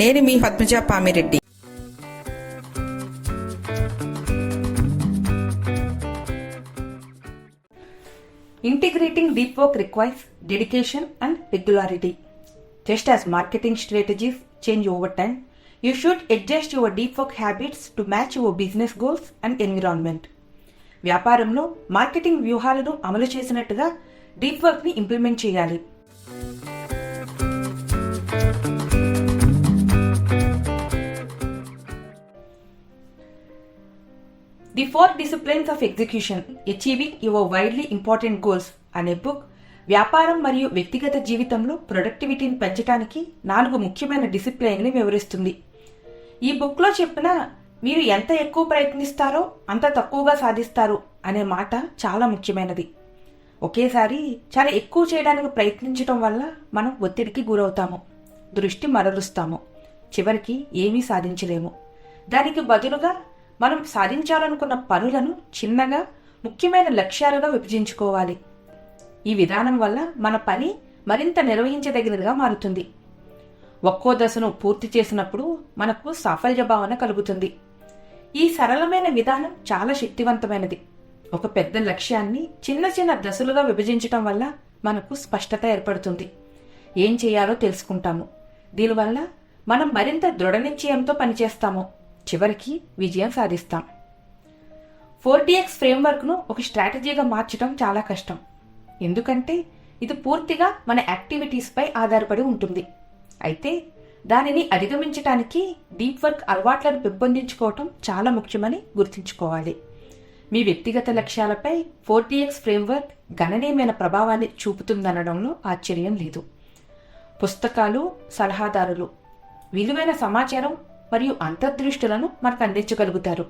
నేను మీ Padmaja Pamireddy. Integrating deep work requires dedication and regularity just as marketing strategies change over time you should adjust your deep work habits to match your business goals and environment వ్యాపారంలో marketing వ్యూహాలను అమలు చేసినట్టుగా deep వర్క్ని implement చేయాలి. The four disciplines of execution achieving your wildly important goals అనే book వ్యాపారం మరియు వ్యక్తిగత జీవితంలో ప్రొడక్టివిటీని పెంచడానికి నాలుగు ముఖ్యమైన డిసిప్లైన్ని వివరిస్తుంది. ఈ బుక్లో చెప్పిన మీరు ఎంత ఎక్కువ ప్రయత్నిస్తారో అంత తక్కువగా సాధిస్తారు అనే మాట చాలా ముఖ్యమైనది. ఒకేసారి చాలా ఎక్కువ చేయడానికి ప్రయత్నించడం వల్ల మనం ఒత్తిడికి గురవుతాము దృష్టి మరలుస్తాము చివరికి ఏమీ సాధించలేము. దానికి బదులుగా మనం సాధించాలనుకున్న పనులను చిన్నగా ముఖ్యమైన లక్ష్యాలుగా విభజించుకోవాలి. ఈ విధానం వల్ల మన పని మరింత నిర్వహించదగినదిగా మారుతుంది. ఒక్కో దశను పూర్తి చేసినప్పుడు మనకు సాఫల్య భావన కలుగుతుంది. ఈ సరళమైన విధానం చాలా శక్తివంతమైనది. ఒక పెద్ద లక్ష్యాన్ని చిన్న చిన్న దశలుగా విభజించటం వల్ల మనకు స్పష్టత ఏర్పడుతుంది. ఏం చేయాలో తెలుసుకుంటాము. దీనివల్ల మనం మరింత దృఢ నిశ్చయంతో పనిచేస్తాము. చివరికి విజయం సాధిస్తాం. ఫోర్ డిఎక్స్ ఫ్రేమ్వర్క్ను ఒక స్ట్రాటజీగా మార్చడం చాలా కష్టం. ఎందుకంటే ఇది పూర్తిగా మన యాక్టివిటీస్పై ఆధారపడి ఉంటుంది. అయితే దానిని అధిగమించడానికి డీప్ వర్క్ అలవాట్లను పెంపొందించుకోవటం చాలా ముఖ్యమని గుర్తుంచుకోవాలి. మీ వ్యక్తిగత లక్ష్యాలపై ఫోర్ డిఎక్స్ ఫ్రేమ్వర్క్ గణనీయమైన ప్రభావాన్ని చూపుతుందనడంలో ఆశ్చర్యం లేదు. పుస్తకాలు సలహాదారులు విలువైన సమాచారం మరియు అంతర్దృష్టులను మనకు అందించగలుగుతారు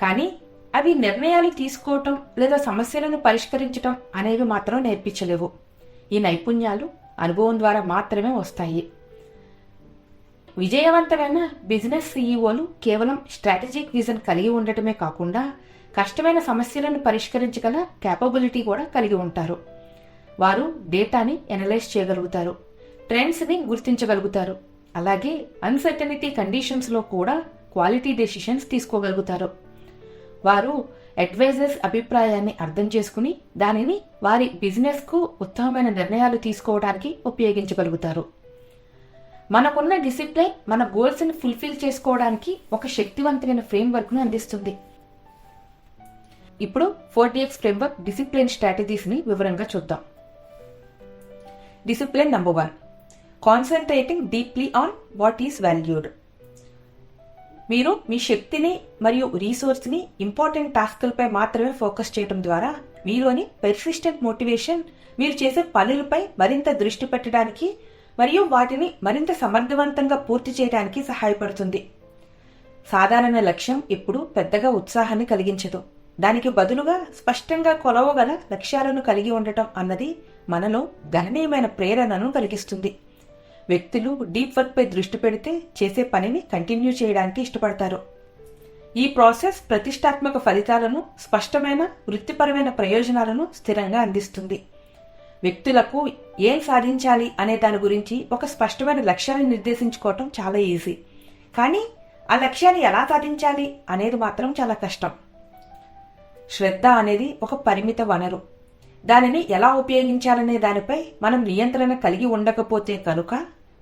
కానీ అవి నిర్ణయాలు తీసుకోవటం లేదా సమస్యలను పరిష్కరించటం అనేవి మాత్రం నేర్పించలేవు. ఈ నైపుణ్యాలు అనుభవం ద్వారా మాత్రమే వస్తాయి. విజయవంతమైన బిజినెస్ సీఈఓలు కేవలం స్ట్రాటజిక్ విజన్ కలిగి ఉండటమే కాకుండా కష్టమైన సమస్యలను పరిష్కరించగల క్యాపబిలిటీ కూడా కలిగి ఉంటారు. వారు డేటాని ఎనలైజ్ చేయగలుగుతారు. ట్రెండ్స్ని గుర్తించగలుగుతారు. అలాగే అన్సర్టనిటీ కండిషన్స్లో కూడా క్వాలిటీ డెసిషన్స్ తీసుకోగలుగుతారు. వారు అడ్వైజర్స్ అభిప్రాయాన్ని అర్థం చేసుకుని దానిని వారి బిజినెస్కు ఉత్తమమైన నిర్ణయాలు తీసుకోవడానికి ఉపయోగించగలుగుతారు. మనకున్న డిసిప్లిన్ మన గోల్స్ని ఫుల్ఫిల్ చేసుకోవడానికి ఒక శక్తివంతమైన ఫ్రేమ్వర్క్ను అందిస్తుంది. ఇప్పుడు four D X framework discipline స్ట్రాటజీస్ని వివరంగా చూద్దాం. Discipline number one concentrating deeply on what is valued మీరు మీ శక్తిని మరియు రీసోర్స్ని ఇంపార్టెంట్ టాస్క్లపై మాత్రమే ఫోకస్ చేయడం ద్వారా మీలోని పెర్సిస్టెంట్ మోటివేషన్ మీరు చేసే పనులపై మరింత దృష్టి పెట్టడానికి మరియు వాటిని మరింత సమర్థవంతంగా పూర్తి చేయడానికి సహాయపడుతుంది. సాధారణ లక్ష్యం ఎప్పుడూ పెద్దగా ఉత్సాహాన్ని కలిగించదు. దానికి బదులుగా స్పష్టంగా కొలవగల లక్ష్యాలను కలిగి ఉండటం అన్నది మనలో గణనీయమైన ప్రేరణను కలిగిస్తుంది. వ్యక్తులు డీప్ వర్క్పై దృష్టి పెడితే చేసే పనిని కంటిన్యూ చేయడానికి ఇష్టపడతారు. ఈ ప్రాసెస్ ప్రతిష్టాత్మక ఫలితాలను స్పష్టమైన వృత్తిపరమైన ప్రయోజనాలను స్థిరంగా అందిస్తుంది. వ్యక్తులకు ఏం సాధించాలి అనే దాని గురించి ఒక స్పష్టమైన లక్ష్యాన్ని నిర్దేశించుకోవటం చాలా ఈజీ. కానీ ఆ లక్ష్యాన్ని ఎలా సాధించాలి అనేది మాత్రం చాలా కష్టం. శ్రద్ధ అనేది ఒక పరిమిత వనరు. దానిని ఎలా ఉపయోగించాలనే దానిపై మనం నియంత్రణ కలిగి ఉండకపోతే కనుక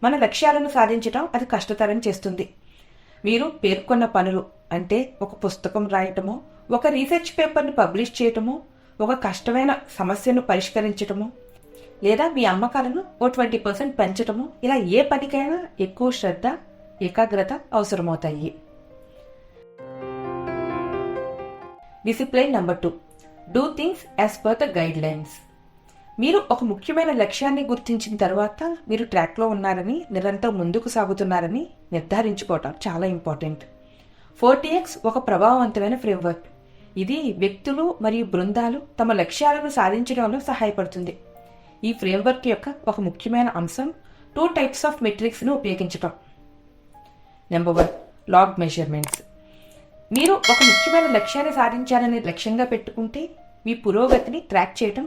మన లక్ష్యాలను సాధించడం అది కష్టతరం చేస్తుంది. మీరు పేర్కొన్న పనులు అంటే ఒక పుస్తకం రాయటము ఒక రీసెర్చ్ పేపర్ను పబ్లిష్ చేయటము ఒక కష్టమైన సమస్యను పరిష్కరించటము లేదా మీ అమ్మకాలను ఓ ట్వంటీ పర్సెంట్ పెంచటము ఇలా ఏ పనికైనా ఎక్కువ శ్రద్ధ ఏకాగ్రత అవసరమవుతాయి. Discipline number two do things as per the guidelines మీరు ఒక ముఖ్యమైన లక్ష్యాన్ని గుర్తించిన తర్వాత మీరు ట్రాక్లో ఉన్నారని నిరంతరం ముందుకు సాగుతున్నారని నిర్ధారించుకోవటం చాలా ఇంపార్టెంట్. ఫోర్టీఎక్స్ ఒక ప్రభావవంతమైన ఫ్రేమ్వర్క్. ఇది వ్యక్తులు మరియు బృందాలు తమ లక్ష్యాలను సాధించడంలో సహాయపడుతుంది. ఈ ఫ్రేమ్వర్క్ యొక్క ఒక ముఖ్యమైన అంశం టూ టైప్స్ ఆఫ్ మెట్రిక్స్ను ఉపయోగించటం. Number one lag measurements. మీరు ఒక ముఖ్యమైన లక్ష్యాన్ని సాధించాలని లక్ష్యంగా పెట్టుకుంటే మీ పురోగతిని ట్రాక్ చేయటం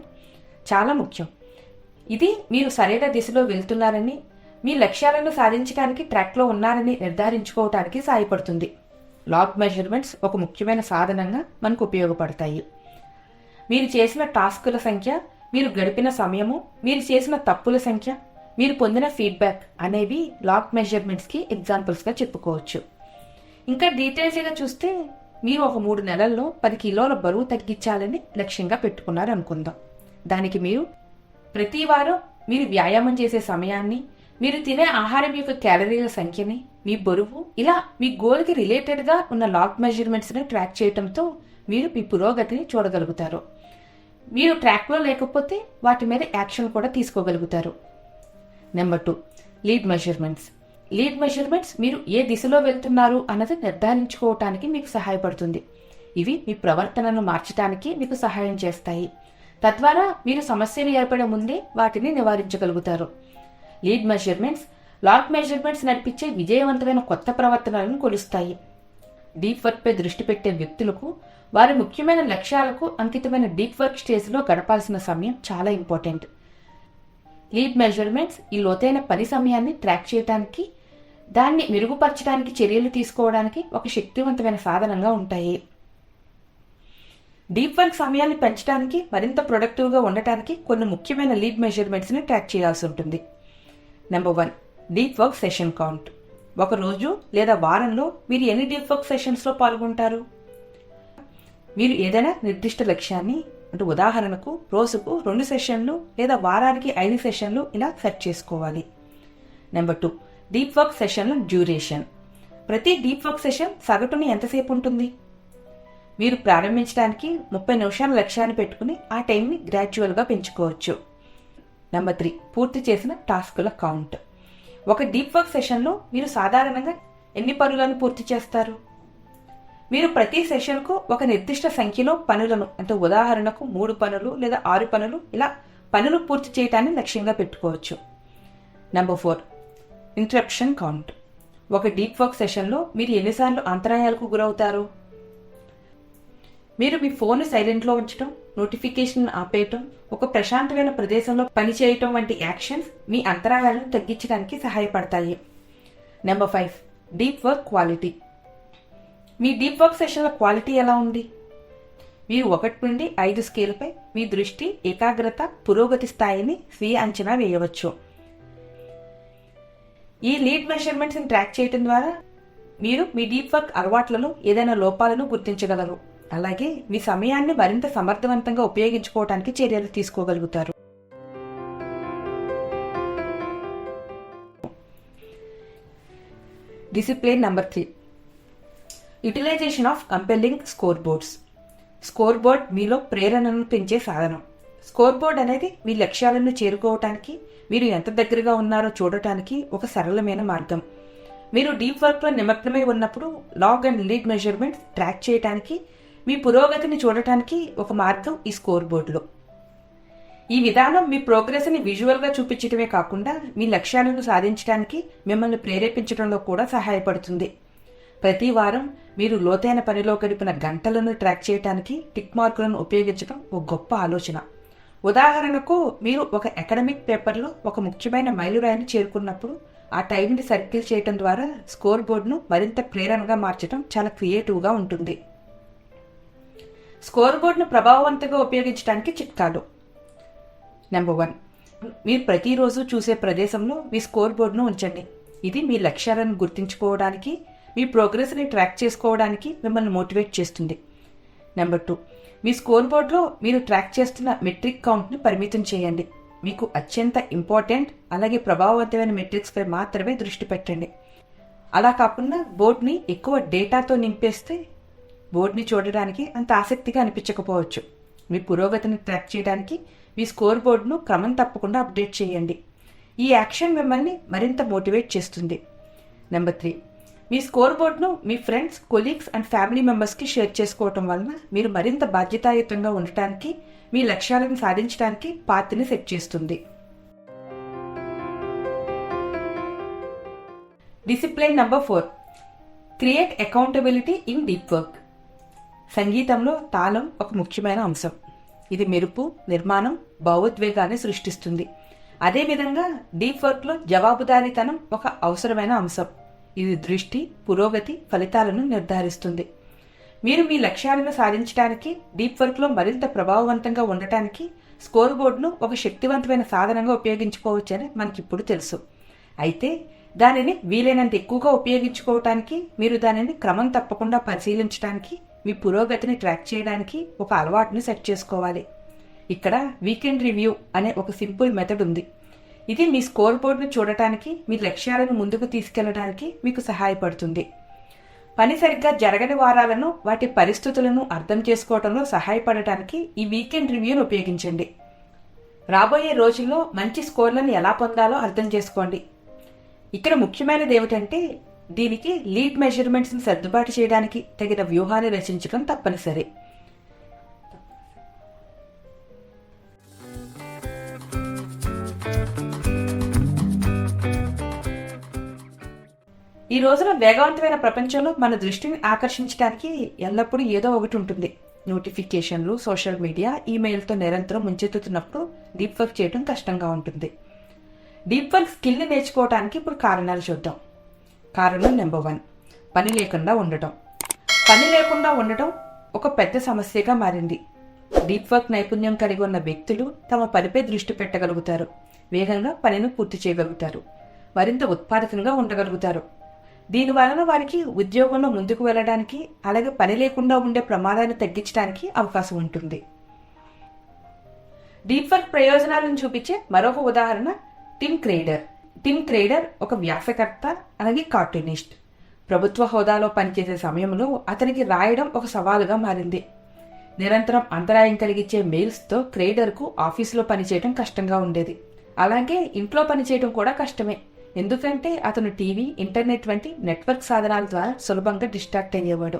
చాలా ముఖ్యం. ఇది మీరు సరైన దిశలో వెళ్తున్నారని మీ లక్ష్యాలను సాధించడానికి ట్రాక్లో ఉన్నారని నిర్ధారించుకోవటానికి సహాయపడుతుంది. లాగ్ మెజర్మెంట్స్ ఒక ముఖ్యమైన సాధనంగా మనకు ఉపయోగపడతాయి. మీరు చేసిన టాస్కుల సంఖ్య మీరు గడిపిన సమయము మీరు చేసిన తప్పుల సంఖ్య మీరు పొందిన ఫీడ్బ్యాక్ అనేవి లాగ్ మెజర్మెంట్స్కి ఎగ్జాంపుల్స్గా చెప్పుకోవచ్చు. ఇంకా డీటెయిల్స్గా చూస్తే మీరు ఒక మూడు నెలల్లో పది కిలోల బరువు తగ్గించాలని లక్ష్యంగా పెట్టుకున్నారు అనుకుందాం దానికి మీరు ప్రతి వారం మీరు వ్యాయామం చేసే సమయాన్ని మీరు తినే ఆహారం యొక్క క్యాలరీల సంఖ్యని మీ బరువు ఇలా మీ గోల్కి రిలేటెడ్గా ఉన్న లాక్ మెజర్మెంట్స్ని ట్రాక్ చేయడంతో మీరు మీ పురోగతిని చూడగలుగుతారు. మీరు ట్రాక్లో లేకపోతే వాటి మీద యాక్షన్ కూడా తీసుకోగలుగుతారు. Number two lead measurements. Lead measurements మీరు ఏ దిశలో వెళ్తున్నారు అన్నది నిర్ధారించుకోవటానికి మీకు సహాయపడుతుంది. ఇవి మీ ప్రవర్తనను మార్చడానికి మీకు సహాయం చేస్తాయి. తద్వారా మీరు సమస్యలు ఏర్పడే ముందే వాటిని నివారించగలుగుతారు. లీడ్ మెజర్మెంట్స్ లాగ్ మెజర్మెంట్స్ నడిపించే విజయవంతమైన కొత్త ప్రవర్తనలను కొలుస్తాయి. డీప్ వర్క్పై దృష్టి పెట్టే వ్యక్తులకు వారి ముఖ్యమైన లక్ష్యాలకు అంకితమైన డీప్ వర్క్ స్టేజ్లో గడపాల్సిన సమయం చాలా ఇంపార్టెంట్. లీడ్ మెజర్మెంట్స్ ఈ లోతైన పని సమయాన్ని ట్రాక్ చేయడానికి దాన్ని మెరుగుపరచడానికి చర్యలు తీసుకోవడానికి ఒక శక్తివంతమైన సాధనంగా ఉంటాయి. డీప్ వర్క్ సమయాన్ని పెంచడానికి మరింత ప్రొడక్టివ్గా ఉండటానికి కొన్ని ముఖ్యమైన లీడ్ మెజర్మెంట్స్ని ట్రాక్ చేయాల్సి ఉంటుంది. Number one deep work session count ఒక రోజు లేదా వారంలో మీరు ఎన్ని డీప్ వర్క్ సెషన్స్లో పాల్గొంటారు? మీరు ఏదైనా నిర్దిష్ట లక్ష్యాన్ని అంటే ఉదాహరణకు రోజుకు రెండు సెషన్లు లేదా వారానికి ఐదు సెషన్లు ఇలా సెట్ చేసుకోవాలి. నెంబర్ టూ డీప్ వర్క్ సెషన్ల డ్యూరేషన్ ప్రతి డీప్ వర్క్ సెషన్ సగటున ఎంతసేపు ఉంటుంది? మీరు ప్రారంభించడానికి ముప్పై నిమిషాల లక్ష్యాన్ని పెట్టుకుని ఆ టైంని గ్రాడ్యువల్గా పెంచుకోవచ్చు. నెంబర్ త్రీ పూర్తి చేసిన టాస్కుల కౌంట్ ఒక డీప్ వర్క్ సెషన్లో మీరు సాధారణంగా ఎన్ని పనులను పూర్తి చేస్తారు? మీరు ప్రతి సెషన్కు ఒక నిర్దిష్ట సంఖ్యలో పనులను అంటే ఉదాహరణకు మూడు పనులు లేదా ఆరు పనులు ఇలా పనులు పూర్తి చేయటాన్ని లక్ష్యంగా పెట్టుకోవచ్చు. నెంబర్ ఫోర్ ఇంటరప్షన్ కౌంట్ ఒక డీప్ వర్క్ సెషన్లో మీరు ఎన్నిసార్లు అంతరాయాలకు గురవుతారు? మీరు మీ ఫోన్ సైలెంట్లో ఉంచడం నోటిఫికేషన్ ఆపేయటం ఒక ప్రశాంతమైన ప్రదేశంలో పనిచేయటం వంటి యాక్షన్స్ మీ అంతరాయాలను తగ్గించడానికి సహాయపడతాయి. Number five deep work quality మీ డీప్ వర్క్ సెషన్ల క్వాలిటీ ఎలా ఉంది? మీరు ఒకటి నుండి ఐదు స్కేల్పై మీ దృష్టి ఏకాగ్రత పురోగతి స్థాయిని స్వీయ అంచనా వేయవచ్చు. ఈ లీడ్ మెషర్మెంట్స్ని ట్రాక్ చేయడం ద్వారా మీరు మీ డీప్ వర్క్ అలవాట్లలో ఏదైనా లోపాలను గుర్తించగలరు. అలాగే మీ సమయాన్ని మరింత సమర్థవంతంగా ఉపయోగించుకోవడానికి చర్యలు తీసుకోగలుగుతారు. Discipline number three utilization of compelling scoreboards scoreboard మీలో ప్రేరణను పెంచే సాధనం. స్కోర్ బోర్డ్ అనేది మీ లక్ష్యాలను చేరుకోవటానికి మీరు ఎంత దగ్గరగా ఉన్నారో చూడటానికి ఒక సరళమైన మార్గం. మీరు డీప్ వర్క్లో నిమగ్నమై ఉన్నప్పుడు lag and lead measurements track చేయడానికి మీ పురోగతిని చూడటానికి ఒక మార్గం ఈ స్కోర్ బోర్డులో ఈ విధానం మీ ప్రోగ్రెస్ని విజువల్గా చూపించడమే కాకుండా మీ లక్ష్యాలను సాధించడానికి మిమ్మల్ని ప్రేరేపించడంలో కూడా సహాయపడుతుంది. ప్రతి వారం మీరు లోతైన పనిలో గడిపిన గంటలను ట్రాక్ చేయడానికి టిక్ మార్కులను ఉపయోగించడం ఒక గొప్ప ఆలోచన. ఉదాహరణకు మీరు ఒక అకాడమిక్ పేపర్లో ఒక ముఖ్యమైన మైలురాయిని చేరుకున్నప్పుడు ఆ టైంని సర్కిల్ చేయడం ద్వారా స్కోర్ బోర్డును మరింత ప్రేరణగా మార్చడం చాలా క్రియేటివ్గా ఉంటుంది. స్కోర్ బోర్డ్ను ప్రభావవంతంగా ఉపయోగించడానికి చిట్కాలు. నెంబర్ వన్ మీరు ప్రతిరోజు చూసే ప్రదేశంలో మీ స్కోర్ బోర్డును ఉంచండి. ఇది మీ లక్ష్యాలను గుర్తించుకోవడానికి మీ ప్రోగ్రెస్ని ట్రాక్ చేసుకోవడానికి మిమ్మల్ని మోటివేట్ చేస్తుంది. నెంబర్ టూ మీ స్కోర్ బోర్డులో మీరు ట్రాక్ చేస్తున్న మెట్రిక్ కౌంట్ని పరిమితం చేయండి. మీకు అత్యంత ఇంపార్టెంట్ అలాగే ప్రభావవంతమైన మెట్రిక్స్పై మాత్రమే దృష్టి పెట్టండి. అలా కాకుండా బోర్డ్ని ఎక్కువ డేటాతో నింపేస్తే బోర్డ్ని చూడడానికి అంత ఆసక్తిగా అనిపించకపోవచ్చు. మీ పురోగతిని ట్రాక్ చేయడానికి మీ స్కోర్ బోర్డును క్రమం తప్పకుండా అప్డేట్ చేయండి. ఈ యాక్షన్ మిమ్మల్ని మరింత మోటివేట్ చేస్తుంది. Number three. మీ స్కోర్ బోర్డును మీ ఫ్రెండ్స్ కొలీగ్స్ అండ్ ఫ్యామిలీ మెంబర్స్కి షేర్ చేసుకోవటం వలన మీరు మరింత బాధ్యతాయుతంగా ఉండటానికి మీ లక్ష్యాలను సాధించడానికి పాత్రని సెట్ చేస్తుంది. Discipline number four. Create accountability in deep work. సంగీతంలో తాళం ఒక ముఖ్యమైన అంశం. ఇది మెరుపు నిర్మాణం భావోద్వేగాన్ని సృష్టిస్తుంది. అదేవిధంగా డీప్ వర్క్లో జవాబుదారీతనం ఒక అవసరమైన అంశం. ఇది దృష్టి పురోగతి ఫలితాలను నిర్ధారిస్తుంది. మీరు మీ లక్ష్యాలను సాధించడానికి డీప్ వర్క్లో మరింత ప్రభావవంతంగా ఉండటానికి స్కోర్ బోర్డును ఒక శక్తివంతమైన సాధనంగా ఉపయోగించుకోవచ్చని మనకిప్పుడు తెలుసు. అయితే దానిని వీలైనంత ఎక్కువగా ఉపయోగించుకోవటానికి మీరు దానిని క్రమం తప్పకుండా పరిశీలించడానికి మీ పురోగతిని ట్రాక్ చేయడానికి ఒక అలవాటును సెట్ చేసుకోవాలి. ఇక్కడ వీకెండ్ రివ్యూ అనే ఒక సింపుల్ మెథడ్ ఉంది. ఇది మీ స్కోర్ బోర్డును చూడటానికి మీ లక్ష్యాలను ముందుకు తీసుకెళ్ళడానికి మీకు సహాయపడుతుంది. పని సరిగ్గా జరగని వారాలను వాటి పరిస్థితులను అర్థం చేసుకోవడంలో సహాయపడటానికి ఈ వీకెండ్ రివ్యూను ఉపయోగించండి. రాబోయే రోజుల్లో మంచి స్కోర్లను ఎలా పొందాలో అర్థం చేసుకోండి. ఇక్కడ ముఖ్యమైనది ఏమిటంటే దీనికి లీడ్ మెజర్మెంట్స్ని సర్దుబాటు చేయడానికి తగిన వ్యూహాన్ని రచించడం తప్పనిసరి. ఈ రోజున వేగవంతమైన ప్రపంచంలో మన దృష్టిని ఆకర్షించడానికి ఎల్లప్పుడూ ఏదో ఒకటి ఉంటుంది. నోటిఫికేషన్లు సోషల్ మీడియా ఈమెయిల్తో నిరంతరం ముంచెత్తుతున్నప్పుడు డీప్ వర్క్ చేయడం కష్టంగా ఉంటుంది. డీప్ వర్క్ స్కిల్ని నేర్చుకోవడానికి ఇప్పుడు కారణాలు చూద్దాం. కారణం నెంబర్ వన్ పని లేకుండా ఉండటం. పని లేకుండా ఉండటం ఒక పెద్ద సమస్యగా మారింది. డీప్ వర్క్ నైపుణ్యం కలిగి ఉన్న వ్యక్తులు తమ పనిపై దృష్టి పెట్టగలుగుతారు. వేగంగా పనిని పూర్తి చేయగలుగుతారు. మరింత ఉత్పాదకంగా ఉండగలుగుతారు. దీని వలన వారికి ఉద్యోగంలో ముందుకు వెళ్ళడానికి అలాగే పని లేకుండా ఉండే ప్రమాదాన్ని తగ్గించడానికి అవకాశం ఉంటుంది. డీప్ వర్క్ ప్రయోజనాలను చూపించే మరొక ఉదాహరణ టిమ్ క్రేడర్. టిమ్ క్రేడర్ ఒక వ్యాసకర్త అలాగే కార్టూనిస్ట్. ప్రభుత్వ హోదాలో పనిచేసే సమయంలో అతనికి రాయడం ఒక సవాలుగా మారింది. నిరంతరం అంతరాయం కలిగించే మెయిల్స్తో క్రేడర్కు ఆఫీసులో పనిచేయడం కష్టంగా ఉండేది. అలాగే ఇంట్లో పనిచేయడం కూడా కష్టమే. ఎందుకంటే అతను టీవీ ఇంటర్నెట్ వంటి నెట్వర్క్ సాధనాల ద్వారా సులభంగా డిస్ట్రాక్ట్ అయ్యేవాడు.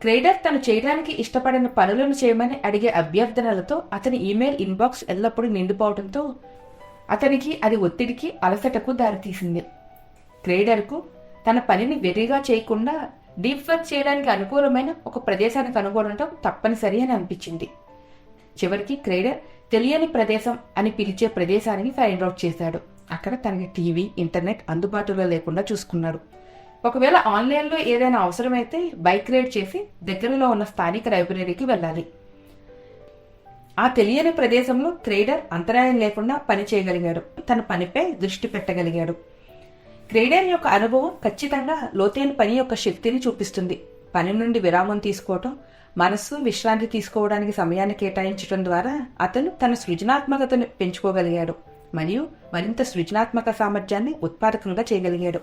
క్రేడర్ తను చేయడానికి ఇష్టపడిన పనులను చేయమని అడిగే అభ్యర్థనలతో అతని ఈమెయిల్ ఇన్బాక్స్ ఎల్లప్పుడూ నిండిపోవడంతో అతనికి అది ఒత్తిడికి అలసటకు దారితీసింది. క్రేడర్కు తన పనిని వెర్రిగా చేయకుండా డీప్ వర్క్ చేయడానికి అనుకూలమైన ఒక ప్రదేశాన్ని కనుగొనడం తప్పనిసరి అని అనిపించింది. చివరికి క్రేడర్ తెలియని ప్రదేశం అని పిలిచే ప్రదేశానికి ఫైండ్ అవుట్ చేశాడు. అక్కడ తనకి టీవీ ఇంటర్నెట్ అందుబాటులో లేకుండా చూసుకున్నాడు. ఒకవేళ ఆన్లైన్లో ఏదైనా అవసరమైతే బైక్ రైడ్ చేసి దగ్గరలో ఉన్న స్థానిక లైబ్రరీకి వెళ్ళాలి. ఆ తెలియని ప్రదేశంలో క్రేడర్ అంతరాయం లేకుండా పని చేయగలిగాడు తన పనిపై దృష్టి పెట్టగలిగాడు. క్రేడర్ యొక్క అనుభవం ఖచ్చితంగా లోతైన పని యొక్క శక్తిని చూపిస్తుంది. పని నుండి విరామం తీసుకోవటం మనస్సు విశ్రాంతి తీసుకోవడానికి సమయాన్ని కేటాయించడం ద్వారా అతను తన సృజనాత్మకతను పెంచుకోగలిగాడు మరియు మరింత సృజనాత్మక సామర్థ్యాన్ని ఉత్పాదకంగా చేయగలిగాడు.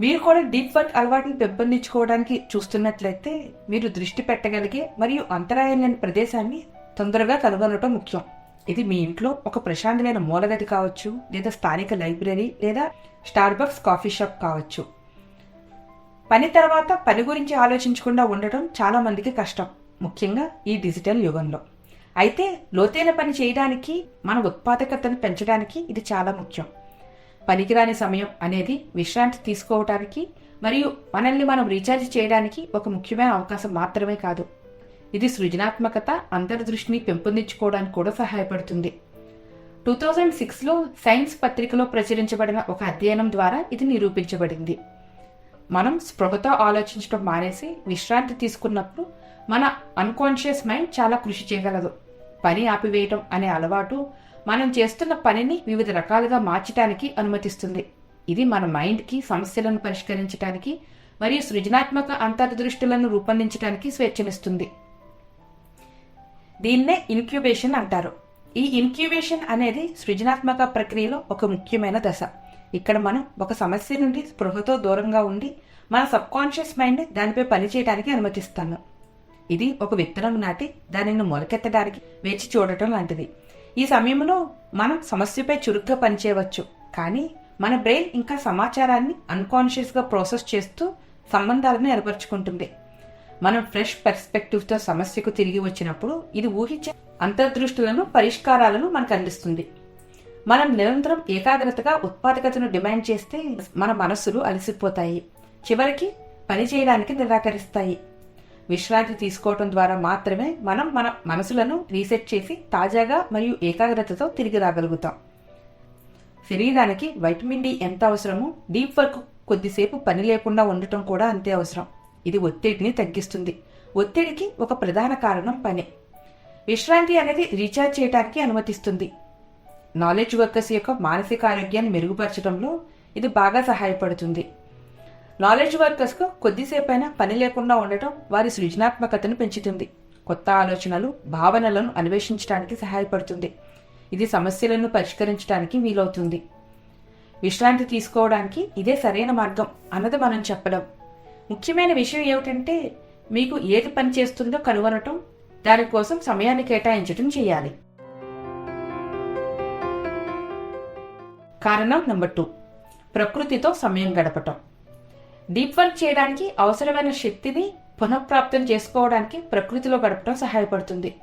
మీరు కూడా డీప్ వర్క్ అలవాటును పెంపొందించుకోవడానికి చూస్తున్నట్లయితే మీరు దృష్టి పెట్టగలిగే మరియు అంతరాయం లేని ప్రదేశాన్ని తొందరగా కనుగొనటం ముఖ్యం. ఇది మీ ఇంట్లో ఒక ప్రశాంతమైన మూలగది కావచ్చు లేదా స్థానిక లైబ్రరీ లేదా స్టార్బక్స్ కాఫీ షాప్ కావచ్చు. పని తర్వాత పని గురించి ఆలోచించకుండా ఉండటం చాలామందికి కష్టం ముఖ్యంగా ఈ డిజిటల్ యుగంలో. అయితే లోతైన పని చేయడానికి మన ఉత్పాదకతను పెంచడానికి ఇది చాలా ముఖ్యం. పనికిరాని సమయం అనేది విశ్రాంతి తీసుకోవటానికి మరియు మనల్ని మనం రీఛార్జ్ చేయడానికి ఒక ముఖ్యమైన అవకాశం మాత్రమే కాదు. ఇది సృజనాత్మకత అంతర్దృష్టిని పెంపొందించుకోవడానికి కూడా సహాయపడుతుంది. టూ థౌజండ్ సిక్స్లో సైన్స్ పత్రికలో ప్రచురించబడిన ఒక అధ్యయనం ద్వారా ఇది నిరూపించబడింది. మనం స్పృహతో ఆలోచించడం మానేసి విశ్రాంతి తీసుకున్నప్పుడు మన అన్కాన్షియస్ మైండ్ చాలా కృషి చేయగలదు. పని ఆపివేయటం అనే అలవాటు మనం చేస్తున్న పనిని వివిధ రకాలుగా మార్చడానికి అనుమతిస్తుంది. ఇది మన మైండ్కి సమస్యలను పరిష్కరించడానికి మరియు సృజనాత్మక అంతర్దృష్టులను రూపొందించడానికి స్వేచ్ఛనిస్తుంది. దీన్నే ఇన్క్యుబేషన్ అంటారు. ఈ ఇన్క్యుబేషన్ అనేది సృజనాత్మక ప్రక్రియలో ఒక ముఖ్యమైన దశ. ఇక్కడ మనం ఒక సమస్య నుండి స్పృహతో దూరంగా ఉండి మన సబ్ కాన్షియస్ మైండ్ దానిపై పనిచేయడానికి అనుమతిస్తాను ఇది ఒక విత్తనం నాటి దానిని మొలకెత్తడానికి వేచి చూడటం లాంటిది. ఈ సమయంలో మనం సమస్యపై చురుగ్గా పనిచేయవచ్చు. కానీ మన బ్రెయిన్ ఇంకా సమాచారాన్ని అన్కాన్షియస్గా ప్రాసెస్ చేస్తూ సంబంధాలను ఏర్పరచుకుంటుంది. మనం ఫ్రెష్ పర్స్పెక్టివ్తో సమస్యకు తిరిగి వచ్చినప్పుడు ఇది ఊహించే అంతర్దృష్టులను పరిష్కారాలను మనకు అందిస్తుంది. మనం నిరంతరం ఏకాగ్రతగా ఉత్పాదకతను డిమాండ్ చేస్తే మన మనస్సులు అలసిపోతాయి. చివరికి పని చేయడానికి నిరాకరిస్తాయి. విశ్రాంతి తీసుకోవటం ద్వారా మాత్రమే మనం మన మనసులను రీసెట్ చేసి తాజాగా మరియు ఏకాగ్రతతో తిరిగి రాగలుగుతాం. శరీరానికి వైటమిన్ డి ఎంత అవసరమో డీప్ వర్క్ కొద్దిసేపు పని లేకుండా ఉండటం కూడా అంతే అవసరం. ఇది ఒత్తిడిని తగ్గిస్తుంది. ఒత్తిడికి ఒక ప్రధాన కారణం పని. విశ్రాంతి అనేది రీఛార్జ్ చేయడానికి అనుమతిస్తుంది. నాలెడ్జ్ వర్కర్స్ యొక్క మానసిక ఆరోగ్యాన్ని మెరుగుపరచడంలో ఇది బాగా సహాయపడుతుంది. నాలెడ్జ్ వర్కర్స్కు కొద్దిసేపైనా పని లేకుండా ఉండటం వారి సృజనాత్మకతను పెంచుతుంది. కొత్త ఆలోచనలు భావనలను అన్వేషించడానికి సహాయపడుతుంది. ఇది సమస్యలను పరిష్కరించడానికి వీలవుతుంది. విశ్రాంతి తీసుకోవడానికి ఇదే సరైన మార్గం అన్నది మనం చెప్పడం ముఖ్యమైన విషయం ఏమిటంటే మీకు ఏది పని చేస్తుందో కనుగొనటం దానికోసం సమయాన్ని కేటాయించటం చేయాలి. కారణం నెంబర్ టూ. ప్రకృతితో సమయం గడపటం. డీప్ వర్క్ చేయడానికి అవసరమైన శక్తిని పునఃప్రాప్తం చేసుకోవడానికి ప్రకృతిలో గడపడం సహాయపడుతుంది.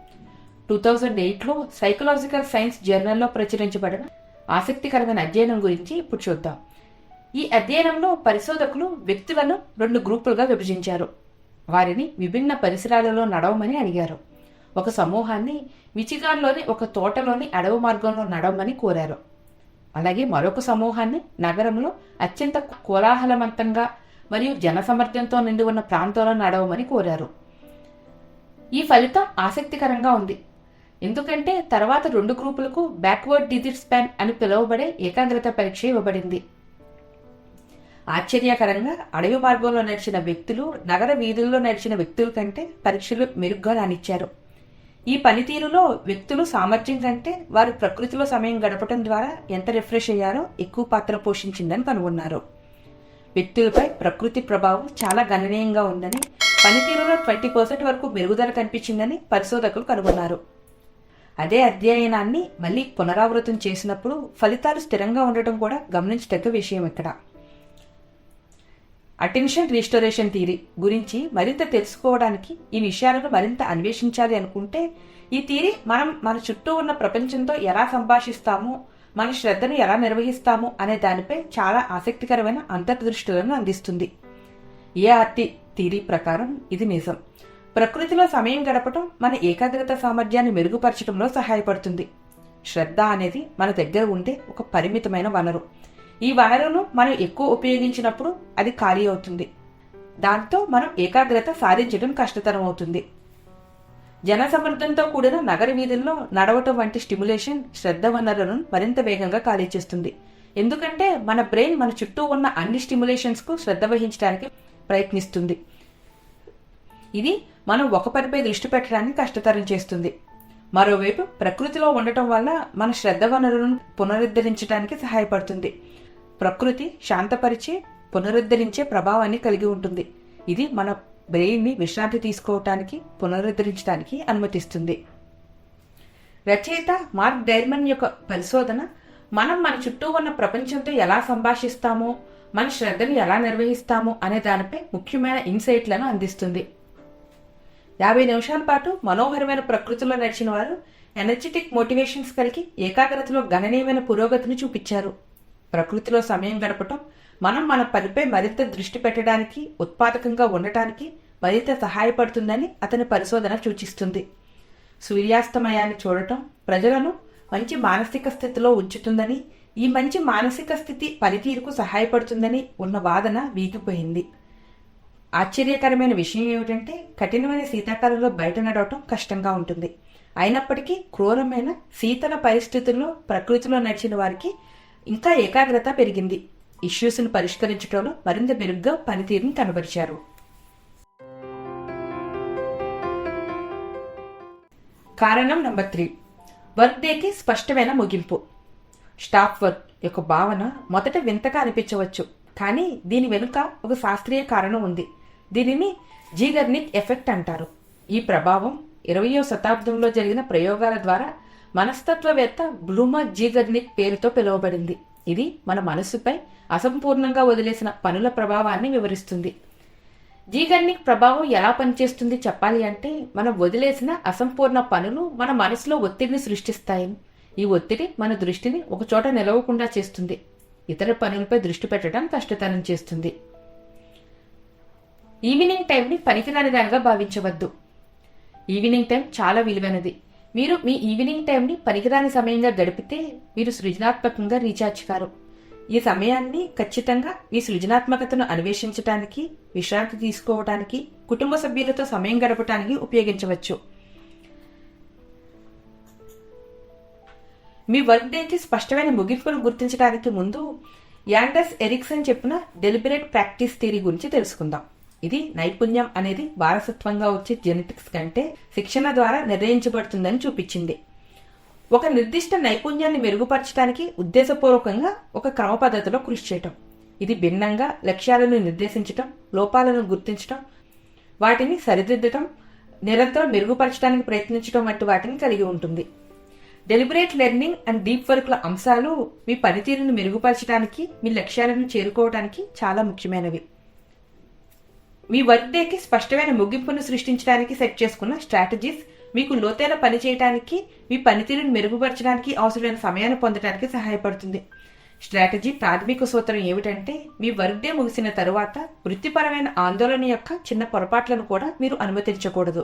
టూ థౌజండ్ ఎయిట్లో సైకలాజికల్ సైన్స్ జర్నల్లో ప్రచురించబడిన ఆసక్తికరమైన అధ్యయనం గురించి ఇప్పుడు చూద్దాం. ఈ అధ్యయనంలో పరిశోధకులు వ్యక్తులను రెండు గ్రూపులుగా విభజించారు. వారిని విభిన్న పరిసరాలలో నడవమని అడిగారు. ఒక సమూహాన్ని మిచిగాన్లోని ఒక తోటలోని అడవి మార్గంలో నడవమని కోరారు. అలాగే మరొక సమూహాన్ని నగరంలో అత్యంత కోలాహలవంతంగా మరియు జనసమర్థంతో నిండి ఉన్న ప్రాంతంలో నడవమని కోరారు. ఈ ఫలితం ఆసక్తికరంగా ఉంది. ఎందుకంటే తర్వాత రెండు గ్రూపులకు బ్యాక్వర్డ్ డిజిట్ స్పాన్ అని పిలువబడే ఏకాగ్రత పరీక్ష ఇవ్వబడింది. ఆశ్చర్యకరంగా అడవి మార్గంలో నడిచిన వ్యక్తులు నగర వీధుల్లో నడిచిన వ్యక్తుల కంటే పరీక్షలు మెరుగ్గా రానిచ్చారు ఈ పనితీరులో వ్యక్తులు సామర్థ్యం కంటే వారు ప్రకృతిలో సమయం గడపడం ద్వారా ఎంత రిఫ్రెష్ అయ్యారో ఎక్కువ పాత్ర పోషించిందని కనుగొన్నారు. వ్యక్తులపై ప్రకృతి ప్రభావం చాలా గణనీయంగా ఉందని పనితీరులో ట్వంటీ పర్సెంట్ వరకు మెరుగుదల కనిపించిందని పరిశోధకులు కనుగొన్నారు. అదే అధ్యయనాన్ని మళ్ళీ పునరావృతం చేసినప్పుడు ఫలితాలు స్థిరంగా ఉండటం కూడా గమనించదగ్గ విషయం ఇక్కడ. అటెన్షన్ రీస్టోరేషన్ థీరీ గురించి మరింత తెలుసుకోవడానికి ఈ విషయాలను మరింత అన్వేషించాలి అనుకుంటే ఈ థీరీ మనం మన చుట్టూ ఉన్న ప్రపంచంతో ఎలా సంభాషిస్తామో మన శ్రద్ధను ఎలా నిర్వహిస్తాము అనే దానిపై చాలా ఆసక్తికరమైన అంతర్దృష్టులను అందిస్తుంది. ఏఆర్టీ థీరీ ప్రకారం ఇది నిజం. ప్రకృతిలో సమయం గడపటం మన ఏకాగ్రత సామర్థ్యాన్ని మెరుగుపరచడంలో సహాయపడుతుంది. శ్రద్ధ అనేది మన దగ్గర ఉండే ఒక పరిమితమైన వనరు. ఈ వనరును మనం ఎక్కువ ఉపయోగించినప్పుడు అది ఖాళీ అవుతుంది. దాంతో మనం ఏకాగ్రత సాధించడం కష్టతరం అవుతుంది. జనసమర్థంతో కూడిన నగర వీధుల్లో నడవటం వంటి స్టిమ్యులేషన్ శ్రద్ధ వనరులను మరింత వేగంగా ఖాళీ చేస్తుంది. ఎందుకంటే మన బ్రెయిన్ మన చుట్టూ ఉన్న అన్ని స్టిములేషన్స్కు శ్రద్ధ వహించడానికి ప్రయత్నిస్తుంది. ఇది మనం ఒక పనిపై దృష్టి పెట్టడానికి కష్టతరం చేస్తుంది. మరోవైపు ప్రకృతిలో ఉండటం వల్ల మన శ్రద్ధ వనరులను పునరుద్ధరించడానికి సహాయపడుతుంది. ప్రకృతి శాంతపరిచే పునరుద్ధరించే ప్రభావాన్ని కలిగి ఉంటుంది. ఇది మన బ్రెయిన్ని విశ్రాంతి తీసుకోవటానికి పునరుద్ధరించడానికి అనుమతిస్తుంది. రచయిత మార్క్ డైర్మన్ యొక్క పరిశోధన మనం మన చుట్టూ ఉన్న ప్రపంచంతో ఎలా సంభాషిస్తామో మన శ్రద్ధను ఎలా నిర్వహిస్తామో అనే దానిపై ముఖ్యమైన ఇన్సైట్లను అందిస్తుంది. యాభై నిమిషాల పాటు మనోహరమైన ప్రకృతిలో నడిచిన వారు ఎనర్జెటిక్ మోటివేషన్స్ కలిగి ఏకాగ్రతలో గణనీయమైన పురోగతిని చూపించారు. ప్రకృతిలో సమయం గడపటం మనం మన పనిపై మరింత దృష్టి పెట్టడానికి ఉత్పాదకంగా ఉండటానికి మరింత సహాయపడుతుందని అతని పరిశోధన సూచిస్తుంది. సూర్యాస్తమయాన్ని చూడటం ప్రజలను మంచి మానసిక స్థితిలో ఉంచుతుందని ఈ మంచి మానసిక స్థితి పనితీరుకు సహాయపడుతుందని ఉన్న వాదన వీగిపోయింది. ఆశ్చర్యకరమైన విషయం ఏమిటంటే కఠినమైన శీతాకాలంలో బయట నడవటం కష్టంగా ఉంటుంది. అయినప్పటికీ క్రూరమైన శీతల పరిస్థితుల్లో ప్రకృతిలో నడిచిన వారికి ఇంకా ఏకాగ్రత పెరిగింది. ఇష్యూస్ను పరిష్కరించడంలో మరింత మెరుగ్గా పనితీరుని కనబరిచారు. కారణం నంబర్ త్రీ. వర్క్ డేకి స్పష్టమైన ముగింపు. స్టాఫ్ వర్క్ యొక్క భావన మొదట వింతగా అనిపించవచ్చు కానీ దీని వెనుక ఒక శాస్త్రీయ కారణం ఉంది. దీనిని జీగర్నిక్ ఎఫెక్ట్ అంటారు. ఈ ప్రభావం ఇరవయో శతాబ్దంలో జరిగిన ప్రయోగాల ద్వారా మనస్తత్వవేత్త బ్లూమా జీగర్నిక్ పేరుతో పిలువబడింది. ఇది మన మనస్సుపై అసంపూర్ణంగా వదిలేసిన పనుల ప్రభావాన్ని వివరిస్తుంది. జీగర్నిక్ ప్రభావం ఎలా పనిచేస్తుంది చెప్పాలి అంటే మనం వదిలేసిన అసంపూర్ణ పనులు మన మనసులో ఒత్తిడిని సృష్టిస్తాయి. ఈ ఒత్తిడి మన దృష్టిని ఒకచోట నిలవకుండా చేస్తుంది. ఇతర పనులపై దృష్టి పెట్టడం కష్టతరం చేస్తుంది. ఈవినింగ్ టైంని పనికిరాని దానిగా భావించవద్దు. ఈవినింగ్ టైం చాలా విలువైనది. మీరు మీ ఈవినింగ్ టైంని పనికిరాని సమయంగా గడిపితే మీరు సృజనాత్మకంగా రీఛార్జ్ కారు. ఈ సమయాన్ని ఖచ్చితంగా మీ సృజనాత్మకతను అన్వేషించడానికి విశ్రాంతి తీసుకోవడానికి కుటుంబ సభ్యులతో సమయం గడపడానికి ఉపయోగించవచ్చు. మీ వర్క్ డేకి స్పష్టమైన ముగింపును గుర్తించడానికి ముందు యాండర్స్ ఎరిక్సన్ చెప్పిన డెలిబరేట్ ప్రాక్టీస్ థియరీ గురించి తెలుసుకుందాం. ఇది నైపుణ్యం అనేది వారసత్వంగా వచ్చే జెనెటిక్స్ కంటే శిక్షణ ద్వారా నిర్ణయించబడుతుందని చూపించింది. ఒక నిర్దిష్ట నైపుణ్యాన్ని మెరుగుపరచడానికి ఉద్దేశపూర్వకంగా ఒక క్రమ పద్ధతిలో కృషి చేయటం. ఇది భిన్నంగా లక్ష్యాలను నిర్దేశించటం లోపాలను గుర్తించటం వాటిని సరిదిద్దటం నిరంతరం మెరుగుపరచడానికి ప్రయత్నించడం వంటి వాటిని కలిగి ఉంటుంది. డెలిబరేట్ లెర్నింగ్ అండ్ డీప్ వర్క్ల అంశాలు మీ పనితీరును మెరుగుపరచడానికి మీ లక్ష్యాలను చేరుకోవడానికి చాలా ముఖ్యమైనవి. మీ వర్క్ డేకి స్పష్టమైన ముగింపును సృష్టించడానికి సెట్ చేసుకున్న స్ట్రాటజీస్ మీకు లోతైన పని చేయడానికి మీ పనితీరును మెరుగుపరచడానికి అవసరమైన సమయాన్ని పొందడానికి సహాయపడుతుంది. స్ట్రాటజీ ప్రాథమిక సూత్రం ఏమిటంటే మీ వర్క్ డే ముగిసిన తరువాత వృత్తిపరమైన ఆందోళన యొక్క చిన్న పొరపాట్లను కూడా మీరు అనుమతించకూడదు.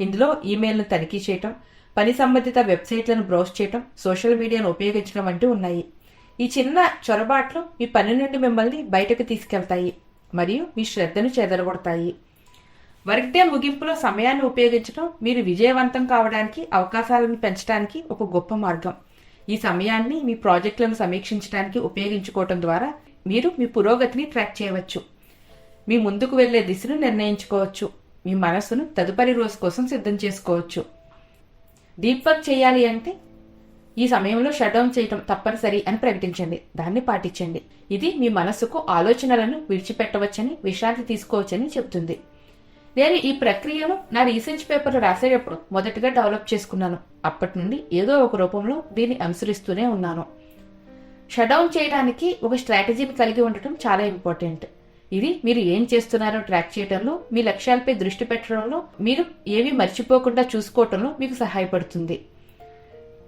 ఇందులో ఈమెయిల్ను తనిఖీ చేయటం పని సంబంధిత వెబ్సైట్లను బ్రౌజ్ చేయటం సోషల్ మీడియాను ఉపయోగించడం వంటివి ఉన్నాయి. ఈ చిన్న చొరబాట్లు మీ పని నుండి మిమ్మల్ని బయటకు తీసుకెళ్తాయి. మరియు మీ శ్రద్ధను చెదరగొడతాయి. వర్క్ డే ముగింపులో సమయాన్ని ఉపయోగించడం మీరు విజయవంతం కావడానికి అవకాశాలను పెంచడానికి ఒక గొప్ప మార్గం. ఈ సమయాన్ని మీ ప్రాజెక్టులను సమీక్షించడానికి ఉపయోగించుకోవటం ద్వారా మీరు మీ పురోగతిని ట్రాక్ చేయవచ్చు. మీ ముందుకు వెళ్ళే దిశను నిర్ణయించుకోవచ్చు. మీ మనస్సును తదుపరి రోజు కోసం సిద్ధం చేసుకోవచ్చు. డీప్ వర్క్ చేయాలి అంటే ఈ సమయంలో షట్ డౌన్ చేయటం తప్పనిసరి అని ప్రకటించండి. దాన్ని పాటించండి. ఇది మీ మనస్సుకు ఆలోచనలను విడిచిపెట్టవచ్చని విశ్రాంతి తీసుకోవచ్చని చెబుతుంది. నేను ఈ ప్రక్రియను నా రీసెర్చ్ పేపర్ రాసేటప్పుడు మొదటగా డెవలప్ చేసుకున్నాను. అప్పటి నుండి ఏదో ఒక రూపంలో దీన్ని అనుసరిస్తూనే ఉన్నాను. షట్ డౌన్ చేయడానికి ఒక స్ట్రాటజీని కలిగి ఉండటం చాలా ఇంపార్టెంట్. ఇది మీరు ఏం చేస్తున్నారో ట్రాక్ చేయడంలో మీ లక్ష్యాలపై దృష్టి పెట్టడంలో మీరు ఏవి మర్చిపోకుండా చూసుకోవటంలో మీకు సహాయపడుతుంది.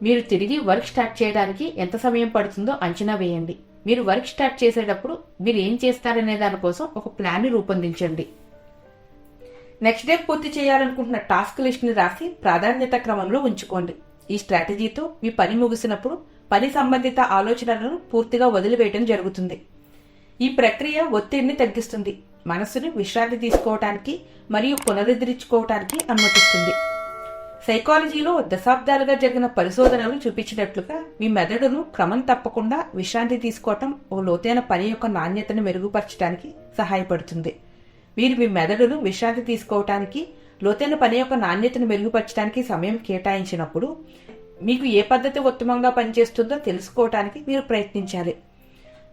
మీరు తిరిగి వర్క్ స్టార్ట్ చేయడానికి ఎంత సమయం పడుతుందో అంచనా వేయండి. మీరు వర్క్ స్టార్ట్ చేసేటప్పుడు మీరు ఏం చేస్తారనే దానికోసం ఒక ప్లాన్ రూపొందించండి. నెక్స్ట్ డే పూర్తి చేయాలనుకుంటున్న టాస్క్ లిస్ట్ని రాసి ప్రాధాన్యత క్రమంలో ఉంచుకోండి. ఈ స్ట్రాటజీతో మీ పని ముగిసినప్పుడు పని సంబంధిత ఆలోచనలను పూర్తిగా వదిలివేయడం జరుగుతుంది. ఈ ప్రక్రియ ఒత్తిడిని తగ్గిస్తుంది. మనస్సును విశ్రాంతి తీసుకోవటానికి మరియు పునరుద్ధరించుకోవటానికి అనుమతిస్తుంది. సైకాలజీలో దశాబ్దాలుగా జరిగిన పరిశోధనలు చూపించినట్లుగా మీ మెదడును క్రమం తప్పకుండా విశ్రాంతి తీసుకోవటం ఓ లోతైన పని యొక్క నాణ్యతను మెరుగుపరచడానికి సహాయపడుతుంది. మీరు మీ మెదడును విశ్రాంతి తీసుకోవటానికి లోతైన పని యొక్క నాణ్యతను మెరుగుపరచడానికి సమయం కేటాయించినప్పుడు మీకు ఏ పద్ధతి ఉత్తమంగా పనిచేస్తుందో తెలుసుకోవటానికి మీరు ప్రయత్నించాలి.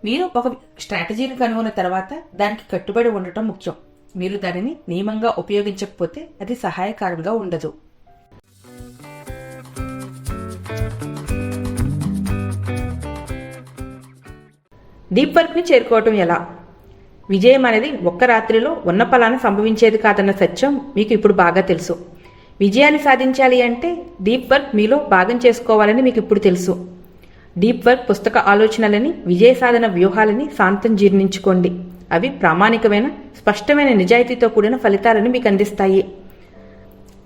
మీరు ఒక స్ట్రాటజీని కనుగొన్న తర్వాత దానికి కట్టుబడి ఉండటం ముఖ్యం. మీరు దానిని నియమంగా ఉపయోగించకపోతే అది సహాయకారంగా ఉండదు. డీప్ వర్క్ని చేరుకోవటం ఎలా? విజయం అనేది ఒక్క రాత్రిలో ఉన్న ఫలాన్ని సంభవించేది కాదన్న సత్యం మీకు ఇప్పుడు బాగా తెలుసు. విజయాన్ని సాధించాలి అంటే డీప్ వర్క్ మీలో భాగం చేసుకోవాలని మీకు ఇప్పుడు తెలుసు. డీప్ వర్క్ పుస్తక ఆలోచనలని విజయ సాధన వ్యూహాలని శాంతం జీర్ణించుకోండి. అవి ప్రామాణికమైన స్పష్టమైన నిజాయితీతో కూడిన ఫలితాలను మీకు అందిస్తాయి.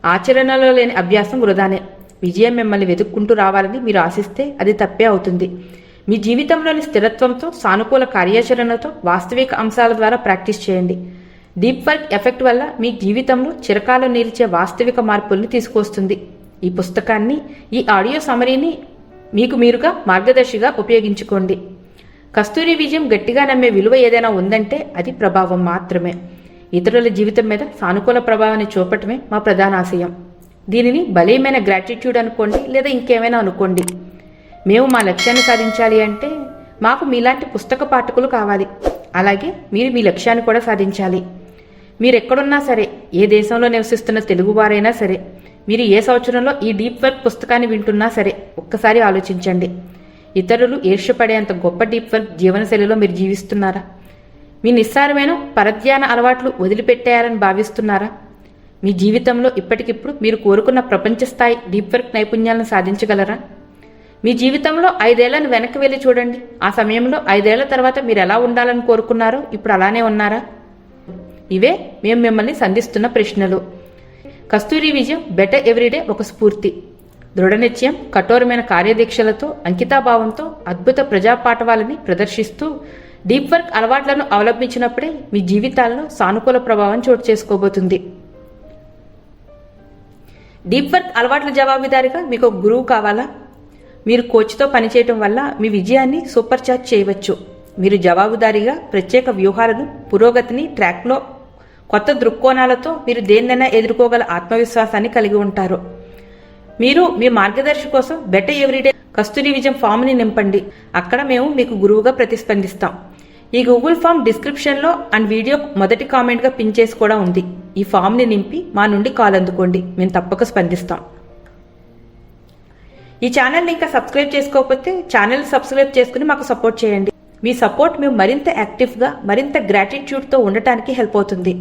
ఆచరణలో లేని అభ్యాసం వృధానే. విజయం మిమ్మల్ని వెతుక్కుంటూ రావాలని మీరు ఆశిస్తే అది తప్పే అవుతుంది. మీ జీవితంలోని స్థిరత్వంతో సానుకూల కార్యాచరణతో వాస్తవిక అంశాల ద్వారా ప్రాక్టీస్ చేయండి. డీప్ వర్క్ ఎఫెక్ట్ వల్ల మీ జీవితంలో చిరకాలం నిలిచే వాస్తవిక మార్పుల్ని తీసుకొస్తుంది ఈ పుస్తకాన్ని ఈ ఆడియో సమరీని మీకు మీరుగా మార్గదర్శిగా ఉపయోగించుకోండి. కస్తూరి విజయం గట్టిగా నమ్మే విలువ ఏదైనా ఉందంటే అది ప్రభావం మాత్రమే. ఇతరుల జీవితం మీద సానుకూల ప్రభావాన్ని చూపటమే మా ప్రధాన ఆశయం. దీనిని బలీయమైన గ్రాటిట్యూడ్ అనుకోండి లేదా ఇంకేమైనా అనుకోండి. మేము మా లక్ష్యాన్ని సాధించాలి అంటే మాకు మీలాంటి పుస్తక పాఠకులు కావాలి. అలాగే మీరు మీ లక్ష్యాన్ని కూడా సాధించాలి. మీరు ఎక్కడున్నా సరే ఏ దేశంలో నివసిస్తున్న తెలుగువారైనా సరే మీరు ఏ సంవత్సరంలో ఈ డీప్ వర్క్ పుస్తకాన్ని వింటున్నా సరే ఒక్కసారి ఆలోచించండి. ఇతరులు ఈర్ష్యపడేంత గొప్ప డీప్ వర్క్ జీవనశైలిలో మీరు జీవిస్తున్నారా? మీ నిస్సారమైన పరధ్యాన అలవాట్లు వదిలిపెట్టేయాలని భావిస్తున్నారా? మీ జీవితంలో ఇప్పటికిప్పుడు మీరు కోరుకున్న ప్రపంచ స్థాయి డీప్ వర్క్ నైపుణ్యాలను సాధించగలరా? మీ జీవితంలో ఐదేళ్ళను వెనక్కి వెళ్ళి చూడండి. ఆ సమయంలో ఐదేళ్ళ తర్వాత మీరు ఎలా ఉండాలని కోరుకున్నారో ఇప్పుడు అలానే ఉన్నారా? ఇవే మేము మిమ్మల్ని సంధిస్తున్న ప్రశ్నలు. కస్తూరి విజయం బెటర్ ఎవ్రీడే ఒక స్ఫూర్తి. దృఢనిత్యం కఠోరమైన కార్యదీక్షలతో అంకితాభావంతో అద్భుత ప్రజాపాఠవాలని ప్రదర్శిస్తూ డీప్ వర్క్ అలవాట్లను అవలంబించినప్పుడే మీ జీవితాల్లో సానుకూల ప్రభావం చోటు చేసుకోబోతుంది. డీప్ వర్క్ అలవాట్ల జవాబుదారిగా మీకు ఒక గురువు కావాలా? మీరు కోచ్తో పనిచేయటం వల్ల మీ విజయాన్ని సూపర్ చార్జ్ చేయవచ్చు. మీరు జవాబుదారీగా ప్రత్యేక వ్యూహాలను పురోగతిని ట్రాక్లో కొత్త దృక్కోణాలతో మీరు దేన్నైనా ఎదుర్కోగల ఆత్మవిశ్వాసాన్ని కలిగి ఉంటారు. మీరు మీ మార్గదర్శి కోసం బెటర్ ఎవ్రీడే కస్తూరి విజయం ఫామ్ని నింపండి. అక్కడ మేము మీకు గురువుగా ప్రతిస్పందిస్తాం. ఈ గూగుల్ ఫామ్ డిస్క్రిప్షన్లో అండ్ వీడియో మొదటి కామెంట్గా పిన్ చేసి కూడా ఉంది. ఈ ఫామ్ని నింపి మా నుండి కాల్ అందుకోండి. మేము తప్పక స్పందిస్తాం. ఈ ఛానల్ని ఇంకా సబ్స్క్రైబ్ చేసుకోకపోతే ఛానల్ సబ్స్క్రైబ్ చేసుకుని మాకు సపోర్ట్ చేయండి. మీ సపోర్ట్ మేము మరింత యాక్టివ్గా మరింత గ్రాటిట్యూడ్తో ఉండటానికి హెల్ప్ అవుతుంది.